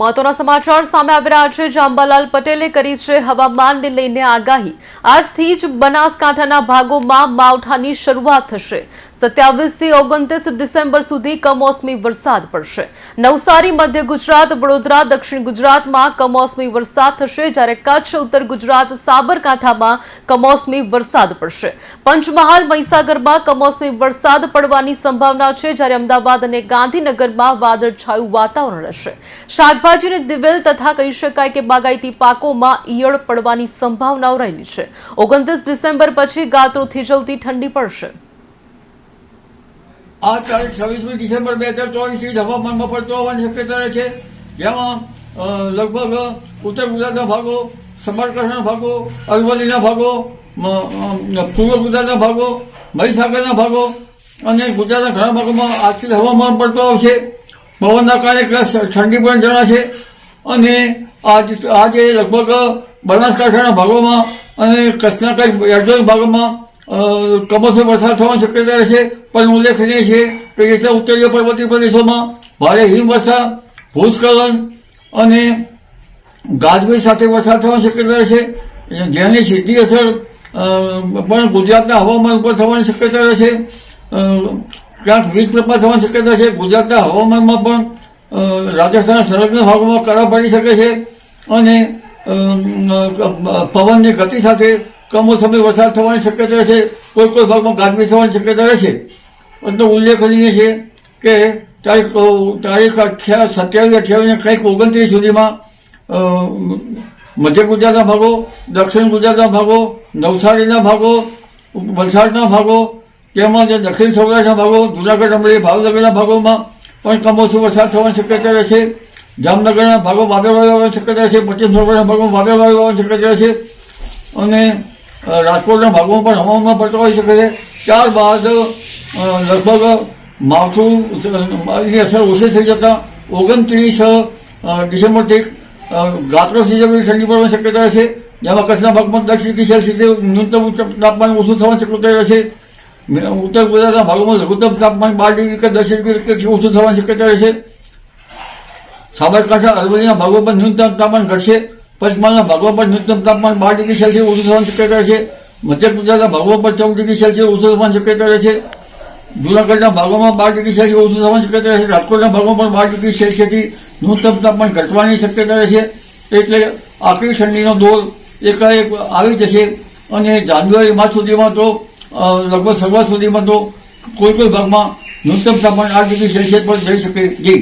મહત્વના સમાચાર સામે આવી રહ્યા છે. જાંબાલાલ પટેલે કરી છે હવામાનને લઈને આગાહી. આજથી જ બનાસકાંઠાના ભાગોમાં માવઠાની શરૂઆત થશે. સત્યાવીસથી ઓગણત્રીસ ડિસેમ્બર સુધી કમોસમી વરસાદ પડશે. નવસારી, મધ્ય ગુજરાત, વડોદરા, દક્ષિણ ગુજરાતમાં કમોસમી વરસાદ થશે જ્યારે કચ્છ, ઉત્તર ગુજરાત, સાબરકાંઠામાં કમોસમી વરસાદ પડશે. પંચમહાલ, મહીસાગરમાં કમોસમી વરસાદ પડવાની સંભાવના છે જ્યારે અમદાવાદ અને ગાંધીનગરમાં વાદળછાયું વાતાવરણ રહેશે. શાકભાજી અને દિવેલ તથા કહી શકાય કે બાગાયતી પાકોમાં ઈયળ પડવાની સંભાવનાઓ રહેલી છે. ઓગણત્રીસ ડિસેમ્બર પછી ગાત્રો થીજવતી ઠંડી પડશે. આ તારીખ છવ્વીસમી ડિસેમ્બર બે હજાર ચોવીસથી હવામાનમાં પડતો હોવાની શક્યતા છે. જેમાં લગભગ ઉત્તર ગુજરાતના ભાગો, સમારકાંઠાના ભાગો, અરવલ્લીના ભાગો પૂર્વ ગુજરાતના ભાગો, મહીસાગરના ભાગો અને ગુજરાતના ઘણા ભાગોમાં આજથી હવામાન પડતો આવશે. પવનના કારણે ઠંડી પણ જણાશે અને આજ, આજે લગભગ બનાસકાંઠાના ભાગોમાં અને કચ્છના કંઈક અડધો ભાગોમાં કમોસમી વરસાદ થવાની શક્યતા રહેશે પણ ઉલ્લેખનીય છે કે જેટલા ઉત્તરીય પર્વતીય પ્રદેશોમાં ભારે હિમવર્ષા, ભૂસ્ખલન અને ગાજવીજ સાથે વરસાદ થવાની શક્યતા રહેશે જેની સીધી અસર પણ ગુજરાતના હવામાન ઉપર થવાની શક્યતા રહેશે ક્યાંક વીજ પ્રપાત થવાની શક્યતા છે. ગુજરાતના હવામાનમાં પણ રાજસ્થાનના સંલગ્ન ભાગોમાં કરા પડી શકે છે અને પવનની ગતિ સાથે કમોસમી વરસાદ થવાની શક્યતા રહે છે, કોઈ કોઈ ભાગમાં ગાજવી થવાની શક્યતા રહે છે. પરંતુ ઉલ્લેખનીય છે કે તારીખ તારીખ અઠ્યાવીસ સત્યાવીસ, અઠ્યાવીસ કંઈક ઓગણત્રીસ સુધીમાં મધ્ય ગુજરાતના ભાગો, દક્ષિણ ગુજરાતના ભાગો, નવસારીના ભાગો, વલસાડના ભાગો તેમજ દક્ષિણ સૌરાષ્ટ્રના ભાગો, જુનાગઢ, અમરેલી, ભાવનગરના ભાગોમાં પણ કમોસમી વરસાદ થવાની શક્યતા રહે છે. જામનગરના ભાગો વાદળવાયુ આવવાની શક્યતા રહેશે પશ્ચિમ સૌરાષ્ટ્રના ભાગોમાં વાદળવાયુ આવવાની શક્યતા રહેશે અને રાજકોટના ભાગમાં પણ હવામાન પડતો હોઈ શકે છે ત્યારબાદ લગભગ માવઠું અ, ની અસર ઓછી થઈ જતાં ઓગણત્રીસ ડિસેમ્બરથી ગાત્રો સિઝનની ઠંડી પડવાની શક્યતા છે જેમાં કચ્છના ભાગમાં દસ ડિગ્રી સેલ્સિયસ ન્યૂનતમ તાપમાન ઓછું થવાની શક્યતા રહેશે. ઉત્તર ગુજરાતના ભાગોમાં લઘુત્તમ તાપમાન બાર ડિગ્રી કે દસ ડિગ્રી ઓછું થવાની શક્યતા રહેશે. સાબરકાંઠા અરવલ્લીના ભાગો પર ન્યૂનતમ તાપમાન ઘટશે. પંચમહાલના ભાગો પર ન્યૂનતમ તાપમાન બાર ડિગ્રી સેલ્સિયસ ઓછું થવાની શક્યતા છે. મધ્ય ગુજરાતના ભાગો પર ચૌદ ડિગ્રી સેલ્સિયસ ઓછું થવાની શક્યતા છે. જૂનાગઢના ભાગોમાં બાર ડિગ્રી સેલ્સિયસ ઓછું થવાની શક્યતા છે. રાજકોટના ભાગોમાં પણ બાર ડિગ્રી સેલ્સિયસથી ન્યૂનતમ તાપમાન ઘટવાની શક્યતા રહેશે એટલે આકરી ઠંડીનો દોર એકાએક આવી જશે અને જાન્યુઆરી માસ સુધીમાં તો લગભગ શરૂઆત સુધીમાં તો કોઈ કોઈ ભાગમાં ન્યૂનતમ તાપમાન આઠ ડિગ્રી સેલ્સિયસ પર જઈ શકે. જી.